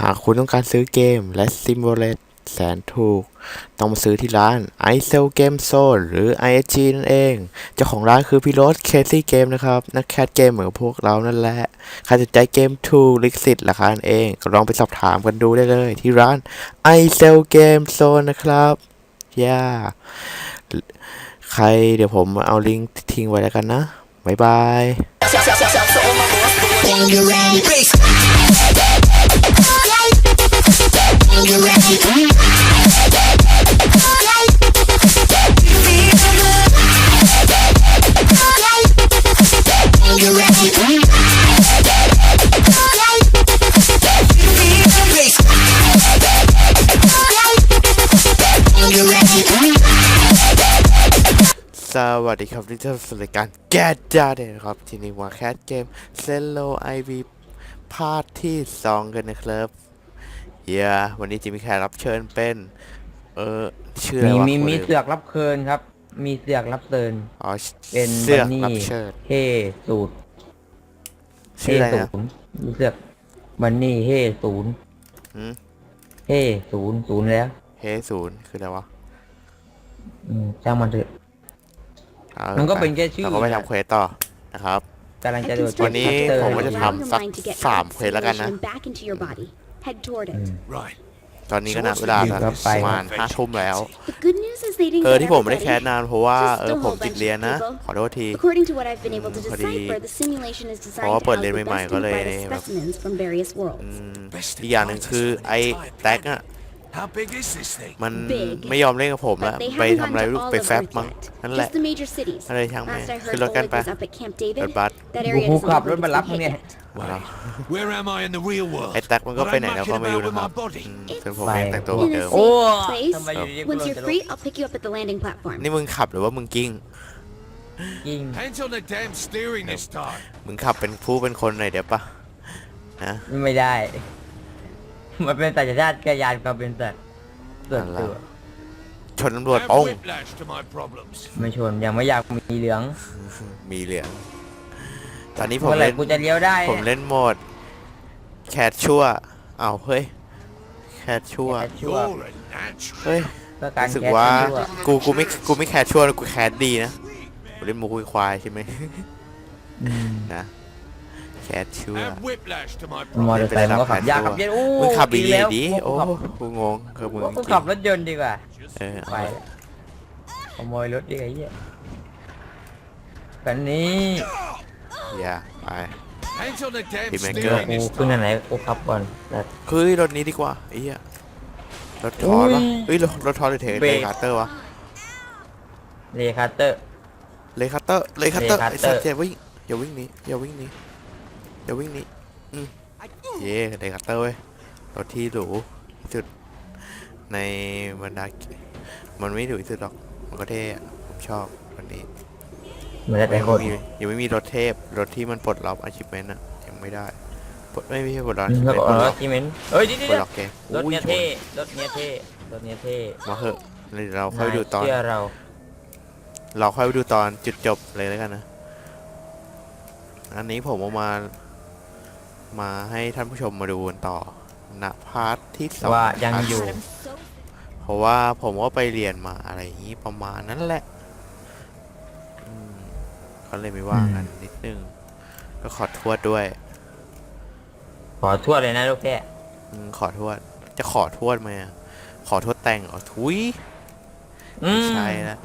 หากคุณต้องการซื้อเกมและซิม u เลตแสนถูก ต้องมาซื้อที่ร้าน i s e l Game Zone หรือ ISG นั่นเอง เจ้าของร้านคือพี่โรสเคซี่เกมนะครับ นักแคสเกมเหมือนพวกเรานั่นแหละ ใครสนใจเกมถูกลิขสิทธิ์ราคาเอง ก็ลองไปสอบถามกันดูได้เลยที่ร้าน i s e l Game Zone นะครับย่าใครเดี๋ยวผมเอาลิงก์ทิ้งไว้แล้วกันนะ บ๊ายบาย สวัสดีครับที่เจ้าสู่รายการแกจ้าเดนครับ ทีนี้มาแคสเกมเซนโลไอวีพาร์ทที่ 2 กันนะครับ เฮียวันนี้จะมีแขกรับเชิญเป็น เออชื่ออะไรมีวะมีมีคนเสือกรับเคินครับ มีเสือกรับเซินอ๋อเป็นเสื้อบันนี่รับเชิญเฮ่สูตรชื่ออะไรเฮ่นะศูนย์มีเสือกบันนี่เฮ่ศูนย์หืมเฮ่ศูนย์ศูนย์แล้ว เฮศูนย์คืออะไรวะอืมจ้างมันเถอะ อามันก็เป็นแค่ชื่อ เราก็ไปทำเควสต่อนะครับ กำลัง I จะ can โดด still วันนี้ feel เตอร์ผมก็ the จะ allow ทำ your สัก mind to get สาม out of เควสแล้วกันนะ simulation and back into your body. Head toward it. Right. ตอนนี้ก็นับเวลาอยู่แล้วครับไปประมาณห้าทุ่มแล้ว The good news is they didn't เออ get ที่ผมไม่ได้แคส everybody. นานเพราะว่า Just เออ a ผม whole ติด bunch เรียน of นะ people. ขอโทษที According to what I've been able to พอดี decipher, the simulation is เพราะว่า designed to เปิด house เรียน the ใหม่ best ๆก็ and เลย brightest แบบ specimens from various worlds. อืมอีกอย่างหนึ่งคือไอ้แท็กอะ How big is this thing? มัน Big ไม่ยอมเล่นกับผมแล้ว But they ไป haven't ทำอะไร gotten ลู to ก all ไป of แฟบ Earth มั้ง yet. นั่นแหละ Just the major cities. อะไรช่างแม่ง Last I ขึ้น heard, รถกัน Oleg ไป was up at Camp ร David. ถบัส That กู area กู doesn't ขับ look รถ like มา it's รับ been มึง hit เนี่ย yet. Wait, where am I in the real world? ไอ้แท็กมันก็ไปไหนแล้วก็ไม่รู้ What am I นะครับ mucking about with my body? อืม It's ส่วนผมเองแต่งตัว In เดิ a มโอ้ safe place. ทำไมอยู่ดีๆ Once กู you're โดน free, I'll pick you up at the landing platform. นี่มึงขับหรือว่ามึงกิ้งยิง Hands on the damn steering this time. มึงขับเป็นผู้เป็นคนหน่อยเดี๋ยวปะนะ ไม่ได้ มันเป็นสัญชาติกายานกับเป็นสัตว์ส่วนตัว ชนตำรวจ Add ป้อง whiplash to my problems. ไม่ชนยังไม่อยากมีเหลือง มีเหลือง ตอนนี้ผมเมื่อไหร่เล่นกูจะเลี้ยวได้ผมเนี่ยเล่นโหมดแคทชั่วอ้าวเฮ้ยแคทชั่ว แคทชั่ว You're a natural. เฮ้ย เพื่อการรู้สึกแคสว่าชั่วกูกูไม่กูไม่แคทชั่วนะกูแคทดีนะกูเล่นหมูคุยควายใช่ไหมอืมนะแคทชั่ว Add whiplash to my มอ problems. เตอร์ไซค์มันก็ขับยากขับเย็นโอ้มึงขับดีอีกแล้วๆดีโอ้ขับกูงงคือมึงกูจริขับงรถยนต์ดีกว่าเออไปละขโมยรถดีกว่าไอ้เหี้ยกันนี้ อย่าไป Hands on the damn Hey, man, Ờ, steering กู this ขึ้นอัน time. ไหนกูขับก่อนแต่เฮ้ยรถนี้ดีกว่าไอ้เหี้ยรถทอร์อุ้ปะยเฮ้ยรถรถทอร์หรือเทเบรเลกคาเตอร์วะเลคาเตอร์ เลคาเตอร์เลคาเตอร์เลคาไอ้เตอร์ สัตว์อย่าวิ่งอย่าวิ่งหนีอย่าวิ่งหนีอย่าวิ่งหนีอืมเย่เลคาเตอร์เว้ยรถที่หรูที่สุดในบรรดามันไม่หรูที่สุดหรอกมันก็เท่อะผมชอบวันนี้ เหมือนแต่ยังคนไม่มียังไม่มีรถเทพรถที่มันปลดล็อกอาชีพเมนอะยังไม่ได้ปลดไม่ไม่ใช่ปลดล็อกแล้วก็ปลดรล็อถกที่เมนเอ้ยดิดิปลดล็อกแกรถเนี้ยอุ้เท่รถเนี้ยเท่รถเนี้ยเท่มาเหอะเดี๋ยวเราค่อยไปดูตอน เชื่อเราเราค่อยไปดูตอนจุดจบเลยแล้วกันนะ อันนี้ผมเอามา มาให้ท่านผู้ชมมาดูกันต่อณพาร์ทที่สองว่ายังครับอยู่ เพราะว่าผมก็ไปเรียนมาอะไรอย่างนี้ประมาณนั้นแหละอืม เขาเลยไม่ว่ากันนิดนึง ก็ขอโทษด้วย ขอทั่วเลยนะลูกแค่อืมขอโทษจะขอโทษไหมอะขอโทษแต่งเหรอทุยอืไม่มใช่แล้ว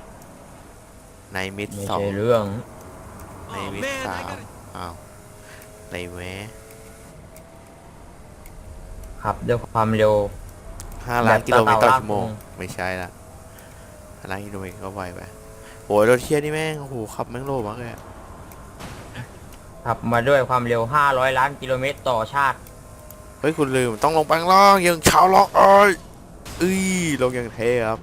ในมิดไม่สองใช่เรื่อง ในมิดสามอ้าวในแม้ขับด้วยความเร็วห้าล้านแบบกิโลเมตรต่อตาชั่วโมงลากลงไม่ใช่ละห้าล้านกิโลเมตรก็ไวไป โอ้ยรถเทียนี่แม่งโอ้โหขับแม่งโลมากเลยอะขับมาด้วยความเร็ว 500 ล้านกิโลเมตรต่อชาติ เฮ้ยคุณลืมต้องลงไปข้างล่างยังชาวล็อกเอ้ยเอ้ยลงอย่างเท่ครับ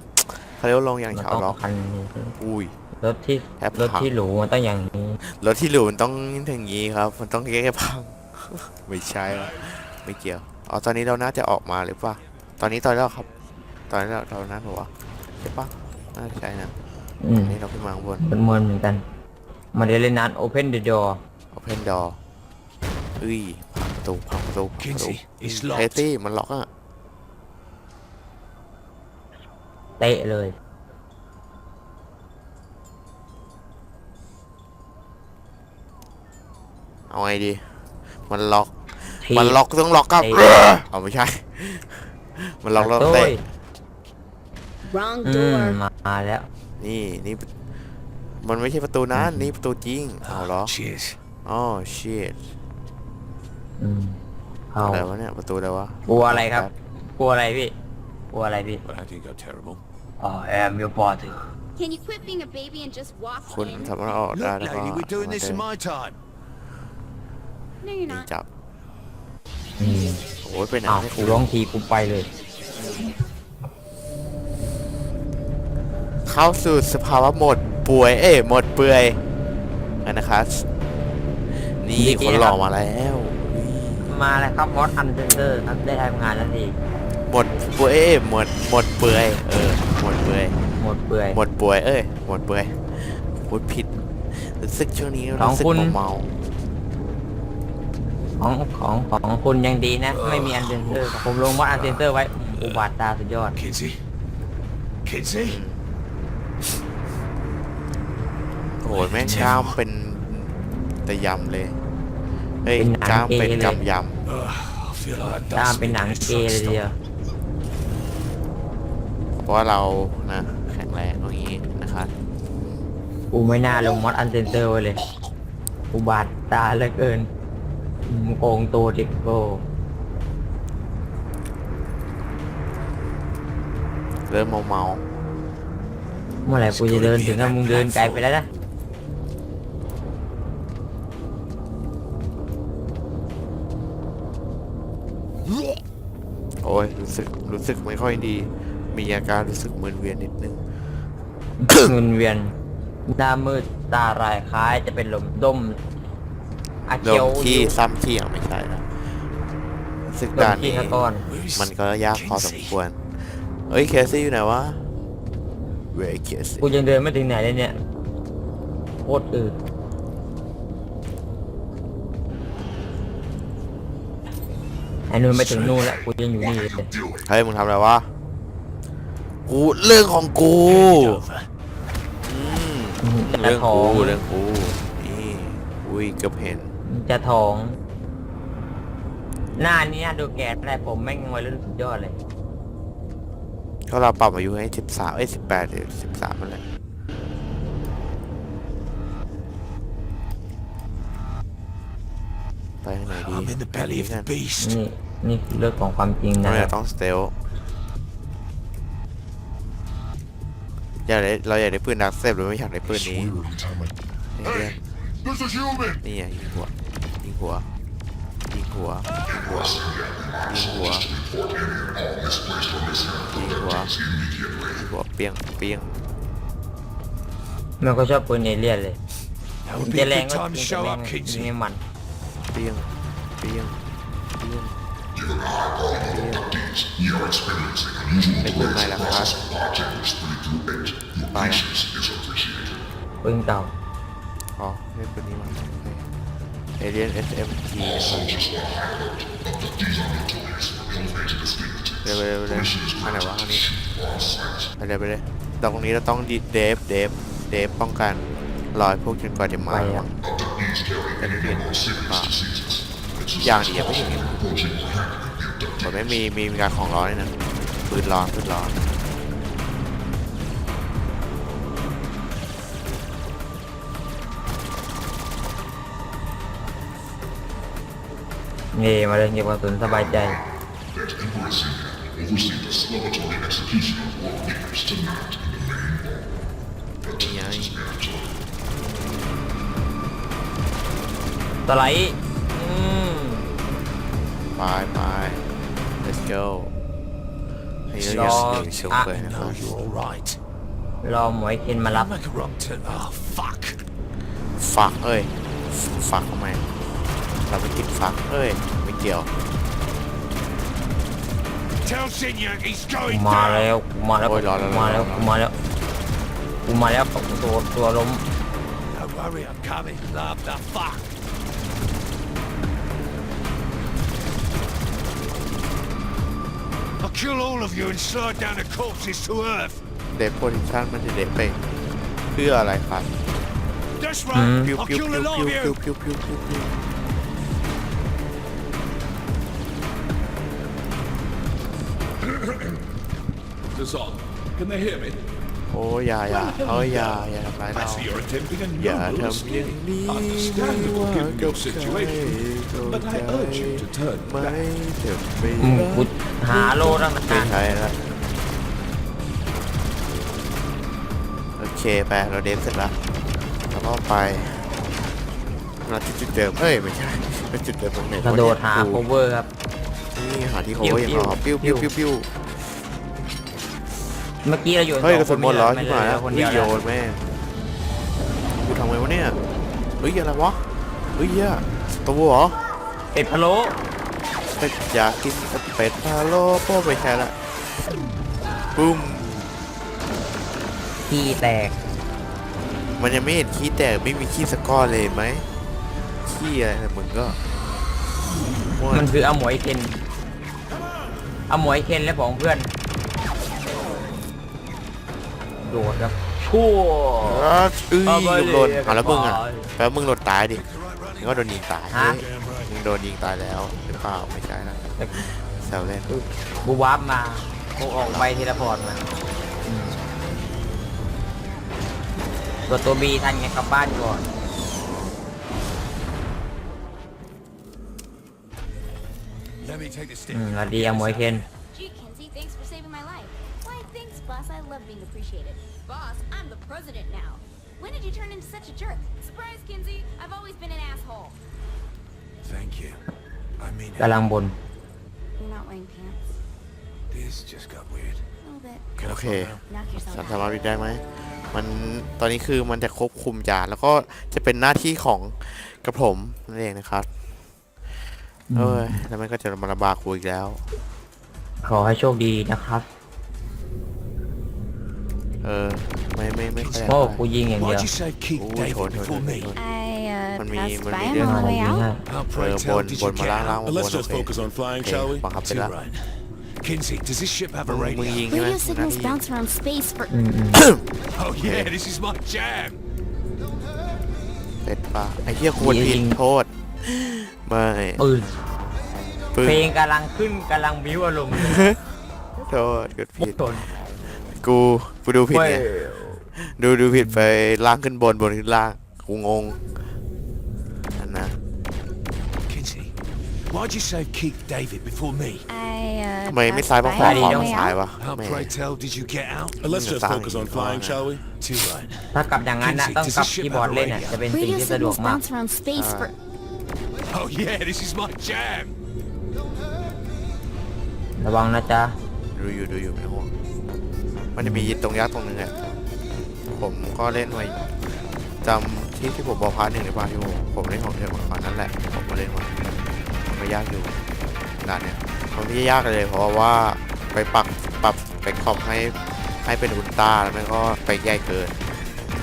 เขาเรียกว่าลงอย่างมันชาวต้องล็อกคันนี้อุ้ย รถที่แทบรถพังที่หรูมันต้องอย่างนี้ รถที่หรูมันต้องอย่างนี้ครับ มันต้องแก้พัง ไม่ใช่ละไม่เกี่ยวอ๋อตอนนี้เราน่าจะออกมาหรือเปล่าตอนนี้ตอนนี้เราครับ ตอนนี้เราเราน่าหัวะใช่ปะน่าจะใช่นะ อืมอันนี้เราขึ้นมาข้างบน มันมวนเหมือนกัน มาเดยวเล่นนาน Open the door Open door เอ้ยประตูพังประตูพังประตู Kinsey, it's เฮ locked. ตี้มันล็อกอะเตะเลย เอาไงดี มันล็อก ที มันล็อกต้องล็อกกับ เตะ เอาไม่ใช่ มันล็อกแล้วโต้เตะย Wrong อืม door. มาแล้ว นี่นี่มันไม่ใช่ประตูนั้นนี่ประตูจริงเอาเหรอ Cheers. อ๋อ shit อืมเอาอะไรวะเนี่ยประตูอะไรวะกลัวอะไรครับกลัวอะไรพี่กลัวอะไรพี่ Well, that didn't go terrible. อ๋อแอมยูปอร์ต Can you quit being a baby and just walk คุณ in? สามารถออกได้ Look, แล้วก็ lady, we're doing this in my time. No, you're ยิง not. จับอืมโอ้ยไปไหนอ้าวให้กูร้องทีกูไปเลย เข้าสู่สภาวะหมดป่วยเอ้ยหมดเปื่อยอันนะครับ นี่ดีคนๆหล่อนะครับมาแล้วมาแล้วครับมอสอันเซนเตอร์ครับได้ทำงานแล้วทีหมดป่วยเอ้ยหมดหมดเปื่อยเออหมดเปื่อยหมดเปื่อยหมดป่วยเอ้ยหมดเปื่อยพูดผิดรู้สึกช่วงนี้ของรู้สึกคุณเมาของของของคุณยังดีนะ ไม่มีอันเซนเตอร์ผมลงมอสอันเซนเตอร์ไว้อุบาทตาสุดยอด Kinsey? Kinsey? ๆ โอ้ยแม่งกล้ามเป็นตะยำเลยเฮ้ยเป็นหนังกล้ามเป็นเกย์เลยกำย Ugh, I feel like I've ตาม done เป็นหนัง something เกย์เลยทีเดียวำเพราะว่าเรานะแข็งแรงอย่างนี้นะครับกูไม่น่าลงมอสอันเซนเตอร์ไว้เลยอุบาทตาเหลือเกินอืมโกงตัวดิโกเริ่มเมาเมาเมื่อไหร่กูจะเดินถึงกับมึงเดินไกลไปแล้วนะ อ้ยรู้สึกรู้สึกไม่ค่อยดี มีอาการรู้สึกมึนเวียนนิดนึงเงินเวียน หน้ามืดตาลายคล้ายจะเป็นลมด้มอาลเคียวมขี้อยู่ซ้ำขี้ยังไม่ใช่นะรู้สึกดด่ามนขี้นี้ซะก่อน Where's มันก็ยากพอสมควร เอ้ยเคซี่อยู่ไหนวะเวยเคซี่กูยังเดินไม่ถึงไหนเลยเนี่ยโคตรอืด อ้นู่นไปถึงนู่นแล้วกูยังอยู่นี่เลยเฮ้ยมึงทำอะไรวะ กูเรื่องของกู over? อืมจะเรื่องท้อกูงเรื่องกูนี่อุ้ยเกือบเห็นจะท้อง หน้านี้น่าดูแก่ได้ผมแม่งวัยรุ่นสุดยอดเลย ก็เราปรับอายุให้สิบสามเอ้ยสิบแปดหรือสิบสามนั่นแหละ ไปทางไหนดี I'm in the belly of the beast. นี่นี่คือเรื่องของความจริงเรานะอยากต้องสเตลอยากได้เราอยากได้ปืนดักเซฟหรือไม่อยากได้ปืนนี้ไอ้เรื่อง There's a human! นี่ไงยิงหัวยิงหัวยิงหัวยิงหัวยิงหัวยิงหัวยิงหัวเปียงเปียงมันก็ชอบปืนเอเลี่ยนเลย That would be จะ a แรง good ก็ time จ to ริง show แต่ up, แม่งยิง Kinsey. ไม่มัน เปียงเปียงเปียงเปียง You're experiencing unusual ไม่ปืนใหม่ละครับ particles 3 through 8. Your Bye. patience is appreciated. ปืนเก่าอ๋อเล่นปืนนี้มาเอเลียน SMG เร็วเร็วเร็วอันไหนวะอันนี้ไปเลยไปเลยตรงนี้เราต้องดีเดฟเดฟเดฟป้องกันรอยพวกจนกว่าจะมาไปอะเป็นเปลี่ยนอ่าอย่างดียังไม่ถึงผมไม่มีมีมีการของร้อนเลยนะปืนร้อนปืนร้อนเงมาเลยเก็บกระสุนสบายใจ That Emperor Senior oversee the celebratory execution of war leaders tonight in the main hall. นี่ไง สไลด์อืมไปไป let's go ให้เราอยากหนึ่งชมเลยนะค No, รับ you're all right. รอหมวยเคนมารับ Make a wrong turn. Oh, fuck. ฟักเอ้ยฟักทำไมเราไม่กินฟักเอ้ยไม่เกี่ยว Tell Senior he's กู going มา down. แล้วกูมาแล้วโอ้ยรอรอรอกูมาแล้วรอกูมาแล้วกูมาแล้วตัวตัวล้ม Don't worry, I'm coming. Love the fuck. I'll kill all of you and slide down the corpses to earth. เดฟโพซิชันมันจะเดฟไปเพื่ออะไรครับ That's right. ปิ้ว I'll ปิ้ว kill ปิ้ a ว lot ปิ้ว of ปิ้ว you. ปิ้วปิ้วปิ้วปิ้ว Dissolve. Can they hear me? โอ้ยอย่าอย่าเอ้ยอย่าอย่าทำร้าย I เรา see you're attempting a อย่า noble ทำอย่าง escape. นี้ Understandable ว่า given กั your บใคร situation, เข้า but ใจ I urge you to turn ไม่ back. จะไม่อืมรักูกหาโลตั้งไม่นานใช่ละโอเคไปเราเดฟเสร็จละแล้วก็ไปเราที่จุดเดิมเฮ้ยไม่ใช่เป็นจุดเดิมตรงไหนกระโดดหากู cover ครับ นี่หาที่ cover ยังรอปิ้วปิ้วปิ้วปิ้ว เมื่อกี้เราอยู่เฮ้ยสกอระงสุนหมดเหรอไม่ที่เหมาลืแล้วอคนเฮ้เดียยวโยแล้วนแม่กูทำไงวะเนี่ยเฮ้ยอะไรวะเฮ้ยเหี้ยตัวเหรอเป็ดพะโล้เป็ดอยากกินเป็ดพาโลโป้ไม่ใช่ละปุ้มขี้แตกมันยังไม่เห็นขี้แตกไม่มีขี้สกอร์เลยเห็นไหมขี้อะไรนะมึงก็มั่วมันคืออาหมวยเคนอาหมวยเคนและของเพื่อน โดดครับชั่วอ้าวเอ้ยเอาไปหล่นเลยอะแล้วมึงอะไปแปลว่ามึงหล่นตายดิมึงก็โดนยิงตายฮะมึงโดนยิงตายแล้วหรือเปล่าไม่ใช่นะแซวเล่นบูวาร์ปมากูออกไปทีละพอร์ตมาอืมกดตัวบีทันไงกลับบ้านก่อน Let me take the stick. อืมสวัสดีอาหมวยเคน Gee, Kenzie, thanks for saving my life. Why, thanks, boss. I love being appreciated. Boss, I'm the president now. When did you turn into such a jerk? Surprise, Kinsey. I've always been an asshole. Thank you. I mean, กำลังบน You're not wearing pants. this just got weird. A little bit. Can I โอเค fall down? Knock yourself ฉัน out. สามารถวิดได้ไหม มันตอนนี้คือมันจะควบคุมยานแล้วก็จะเป็นหน้าที่ของกระผมนั่นเองนะครับเอ้ยแล้วมันก็จะมาระบากกูอีกแล้ว ขอให้โชคดีนะครับ เออ ไม่ไม่ไม่ค่อยโอ้กูยิงอย่างเดียว Why'd you say keep โอ้ย David โทนโทนโท before น me? โทน I uh, Con mi- passed by him on the way out. I'll pray Ờ, tell, buồn- did you buồn mà get la la out? mà But buồn, Let's just ok. focus on flying, Ok, shall we? bằng hợp với Too đã. right. Kinsey, does this ship have a มึง radio? ยิงใช่ไหม Radio มึงนัด signals ยิง bounce around space for. Oh yeah, this is my jam. เป็ดปะไอ้เหี้ยควรยิผิดง โทษ ไม่ปืนปึ้เพลงงกำลังขึ้นกำลังบิ้วอารมณ์โทษกดผิด ตน กูกูดูผิดเว้ยไงดูดูผิดไปล่างขึ้นบนบนขึ้นล่างกูงงอันนะ Kinsey, why'd you save Keith David before me? I, uh, ทำไมไม่ passed ซ้ายบ้าง by ขวา him ขวา on the บ้าง way ซ้าย out. วะ How แม่ pray tell did you get out? Uh, Let's just Flying, focus on flying. flying, shall we? Too right. ถ้ากลับอย่างนั้นนะต้องกลับคีย์บอร์ดเล่นอะจะเป็นสิ่ง Radio ที่สะดวก signals มาก bounce around space for. Oh yeah, this is my jam. ระวังนะจ๊ะ ดูอยู่ดูอยู่ไม่ต้องห่วง มันจะมีตรงยักษ์ตรงนึงอะผมก็เล่นไว้จำที่ที่ผมบอกพาร์ทหนึ่งในพาร์ทที่ผมผมเล่นของเทอร์มานั่นแหละผมก็เล่นมามันก็ยากอยู่ด่านเนี้ยมันไม่ได้ยากเลย เพราะว่าไปปรับปรับไปคอมให้ให้เป็นอุลตร้าแล้วมันก็ไปใหญ่เกิน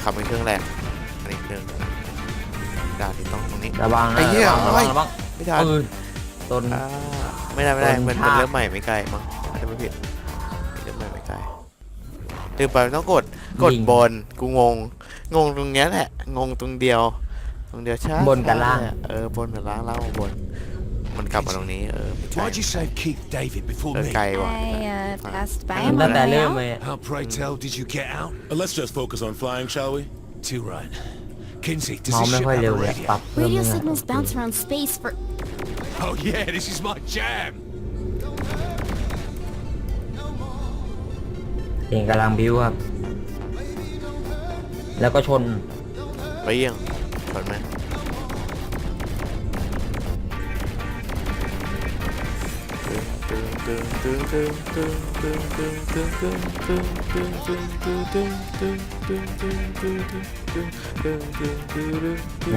ขับเป็นเครื่องแรกอันนี้เครื่องด่านที่ต้องตรงนี้ระวังไอ้นะเหี้ยระวังระวังระวังไม่ทันปืนต้นอ่าไม่ได้ไม่ได้ต้นมันทางมันเริ่มใหม่ไม่ไกลมั้งอาจจะไม่ผิด ลืมไปต้องกดกดบนกูงง งงตรงเนี้ยแหละ งงตรงเดียว ตรงเดียวใช่บนกับล่าง เออบนกับล่างล่างกับบน มันกลับมาตรงนี้เออไม่ไกล Why'd you save Keith David before เออ me? ไกลว่ะ I, uh, passed by ตั้ him ตั้ on งแต่ way เริ่ม out. เลย How pray tell did you get out? Uh, Let's just focus on flying, shall we? Too right. Kinsey, does เมาส์ this ไม่ ship ค่อย have เร็ a วเลย radio? ปรับเพิ่ม Radio ไม่ได้ signals bounce around space for. Oh yeah, this is my jam. เองกำลังบิวครับ แล้วก็ชนไปเยี่ยงก่อนไหม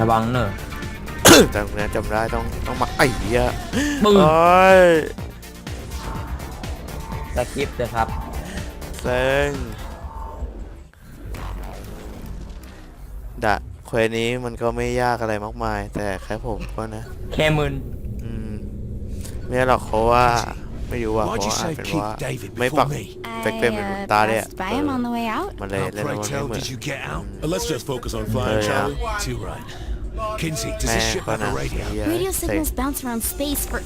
ระวังเนอะจำนะจำได้ต้องต้องมาไอ้เหี้ยมึงอ้ยสกิปเนะครับ เซ็งดะเควสนี้มันก็ไม่ยากอะไรมากมาย แต่แค่ผมก็นะ แค่มึนอืมไม่หรอกเพราะว่าไม่รู้ว่าเพ Why'd ราะ you ว่าอาจ save เป็น Keith ว่า David ไม่ปัก before me? เฟกเต็มเป็น I, uh, ตาเนี่ย passed by him on the way out. มันเลย How เล่น pray มันไม่ tell เหมือน did you get out? Uh, let's just focus on flying, yeah. shall we? Too right. Kinsey, does แม่ this ship ก็ have นะ a radio? เหี้ย Radio เซ็ง signals bounce around space for.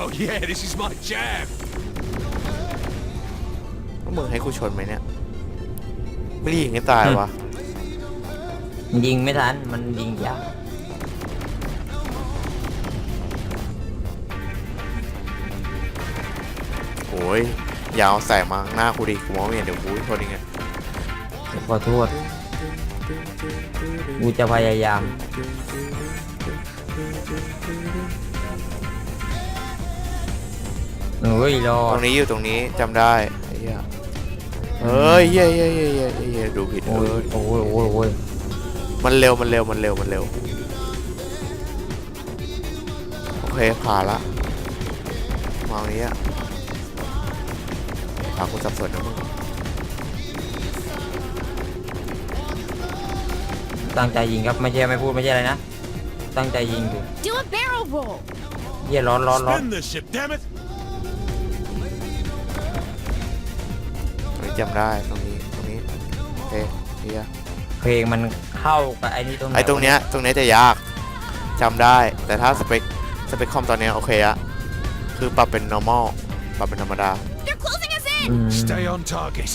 Oh yeah, this is my jam. พวกมึงให้กูชนไหมเนี่ยไม่ได้ยิงให้ตายวะยิงไม่ทัน มันยิงยากโอ้ยอยาวแสงมาข้างหน้ากูดิกูมองไม่เห็นเดี๋ยวกูชนยังไงขอโทษ กูจะพยายาม เฮ้ยรอตรงนี้อยู่ตรงนี้จำได้ไอ้เหี้ย เฮ้ยเฮ้ยเฮ้ยเฮ้ยเฮ้ยเฮ้ยเฮ้ยดูผิดโอ้เอยอโอ้ยโอ้ยโอ้ยมันเร็วมันเร็วมันเร็วมันเร็วโอเคผ่านละมาตรงนี้อะถามกูสับสนนะมึงตั้งใจยิงครับไม่ใช่ไม่พูดไม่ใช่อะไรนะ ตั้งใจยิงอยู่ Do a barrel roll! เยี่ยร้อนร้อนร้อน Spin this ship, damn it! จำได้ตรงนี้ตรงนี้โอเคเฮียเพลงมันเข้ากับไอ้นี่ตรงหไอ้ตรงเนี้ยตรงเนี้ยจะยากจำได้ แต่ถ้าสเปคสเปคคอมตอนเนี้ยโอเคอะคือปรับเป็น normal ปรับเป็นธรรมดา They're closing us in! อืม Stay on target.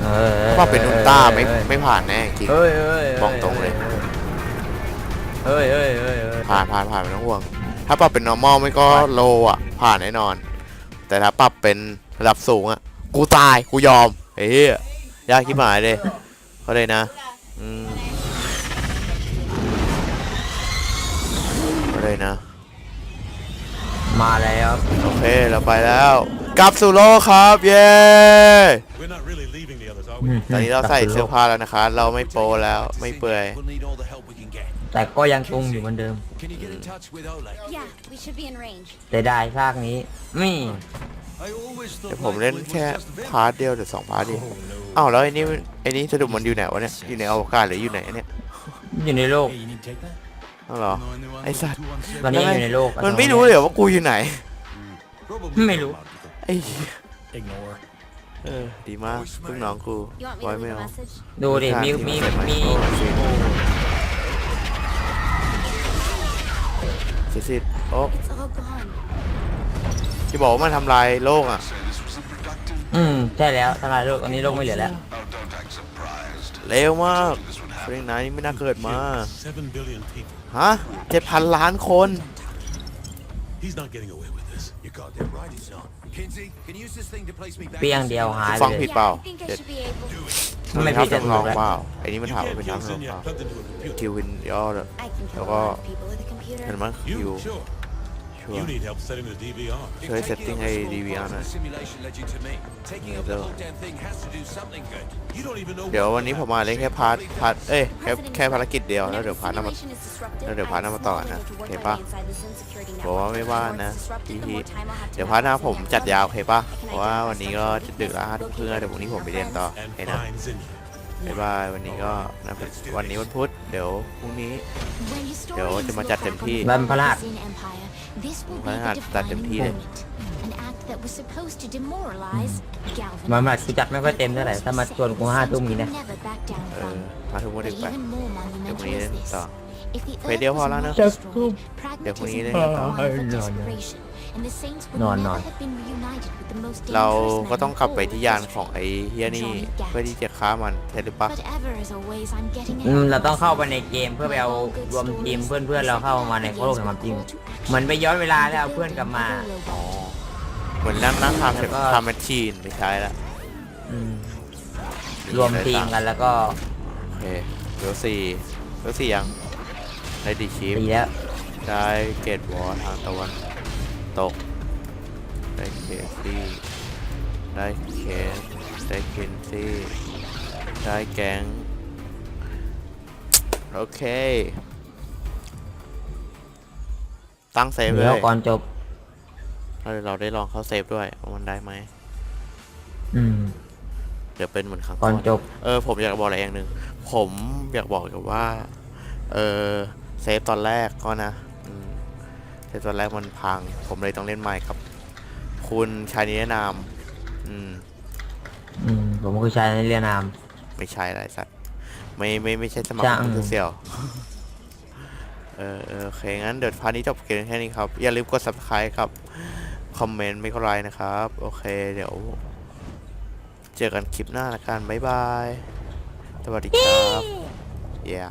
เออถ้าปรับเป็นอุลตร้าไม่เอ้ยไม่ผ่านแน่จริงเอ้ยเอ้ยบอกตรงเลยเอ้ยเอ้ยเอ้ยเอ้ยผ่านผ่านผ่านไม่ต้องห่วง ถ้าปรับเป็น normal ไม่ก็ low อะ ผ่านแน่นอน แต่ถ้าปรับเป็นระดับสูงอะกูตายกูยอมเฮ้ยยากขี้หมายเลยเขาเลยนะอืมเขาเลยนะ มาแล้วโอเคเราไปแล้วกลับสู่โลกครับเย้ We're not really leaving the others, are we? ตอนนี้เราใส่เสื้อผ้าแล้วนะคะ เราไม่โปแล้วไม่เปื่อย แต่ก็ยังตุงอยู่เหมือนเดิม Can you get in touch with Oleg? Yeah, we should be in range. แต่ได้ภาคนี้นี่ I always เดี๋ยวผมเล่นแค่พาร์ทเดียวหรือสองพาร์ทเดียวอ้าวแล้วไอ้นี่มันไอ้นี่สรุปมันอยู่ไหนวะเนี่ยอยู่ในอวกาศหรืออยู่ไหนเนี่ยอยู่ในโลก Hey, you need to take that? อ้าวเหรอไอ้สัตว์ตอนนี้อยู่ในโลกมันไม่รู้เลยเหรอว่ากูอยู่ไหนไม่รู้ไอ้เหี้ย Ignore. เออดีมากลูกน้องกู You want me ไว้ to ไม่ leave a เอา message? ดูดิมีมีมี สิสิทธิ์โอ้ It's all gone. ที่บอกว่ามันทำลายโลกอะ Say this was a productive อืมใช่แล้วทลายโลกตอนนี้โลกไม่เหลือแล้ว Now don't act surprised. เร็วมากเรื่องนั้นไม่น่าเกิดมา Seven billion people. ฮะเจ็ดพันล้านคน He's not getting away with this. You're goddamn right he's not. Kinsey, can you use this thing to place me back? เปียงเดียวหายฟังไปผิดเลยเปล่า Yeah, I think I เจ็ด should be able. ไม่ทัผิบดจะทำลถูอกงแล้วเปล่าไอ้นี่มัน You ถามว่า can't เป็นทับ use ทำลอง in เปล่า yet plugged into a computer. คิววินยอดอะ I can kill Đâu a lot có- of people with a computer. เห็นไหมคิว You? Sure. ชัว You ร์ need help setting the DVR. If Chơi taking setting over hay small DVR parts of này. the simulation led you to me. Taking up the Đâu. whole damn thing has to do something good. You don't even know เดี๋ยว what วันนี้ผมมาเล่นแค่พาร์ทพาร์ทเอ้ยแค่แค่ภารกิจเดียวแล้วเดี๋ยวพาร์ทหน้ามา แล้วเดี๋ยวพาร์ทหน้ามาต่อนะโอเคปะบอกว่าไม่ว่านะพี่พี่เดี๋ยวพาร์ทหน้าผมจัดยาวโอเคปะเพราะว่าวันนี้ก็จะดึกแล้วห้าทุ่มครึ่งแล้วเดี๋ยวพรุ่งนี้ผมไปเรียนต่อ and โอเคนะ finds in you. บ๊ายบายวันนี้ก็นะวันนี้วันพุธเดี๋ยวพรุ่งนี้ เดี๋ยวจะมาจัดเต็มที่วันพฤหัสพฤหัสจัดเต็มที่เลยมันมากูจัดไม่ค่อยเต็มเท่าไหร่ถ้ามาชวนกูห้าทุ่มนี้นะเออมาทุกวันดึกไปเดี๋ยวพรุ่งนี้เล่นต่อ เฟเดียวพอแล้วนะเดี๋ยวพรุ่งนี้เล่นต่อนอนนอนเราก็ต้องกลับไปที่ยานของไอ้เฮียนี่เพื่อที่จะฆ่ามันใช่หรือปะอืมเราต้องเข้าไปในเกมเพื่อไปเอารวมทีมเพื่อนๆเราเข้ามาในโลกแห่งความจริงเหมือนไปย้อนเวลาแล้วเอาเพื่อนกลับมาอ๋อเหมือนนั่งนั่งทำแล้วก็ทำแมชชีนไม่ใช่ละอืมรวมทีมกันแล้วก็โอเคเวลสี่เวลสี่ยัง ได้ดีชีฟตีแล้วได้เกตวอลทางตะวันตก ได้เคซี่ได้เคสได้เคนซี่ได้แก๊งโอเค ตั้งเซฟเลเดี๋ยวยก่อนจบเออเราได้ลองเข้าเซฟด้วยว่ามันได้ไหมอืม เดี๋ยวเป็นเหมือนครั้งก่อนจบ เออผมอยากบอกอะไรอย่างหนึ่งผมอยากบอกกับว่า เออ เซฟตอนแรกก็นะอืมแต่ตอนแรกมันพัง ผมเลยต้องเล่นใหม่ครับ คุณชายนิรนาม อืม อืม ผมคือชายในเรียนนาม ไม่ใช่อะไรสัตว์ไม่ไม่ไม่ใช่สมัครจ้างคอมพิวเซียลเออเออโอเค งั้นเดี๋ยวพาร์ทนี้จบเกมแค่นี้ครับ อย่าลืมกด subscribe ครับ คอมเมนต์ไม่ก็ไลค์นะครับ โอเค เดี๋ยว เจอกันคลิปหน้าละกัน บ๊ายบาย สวัสดีครับ yeah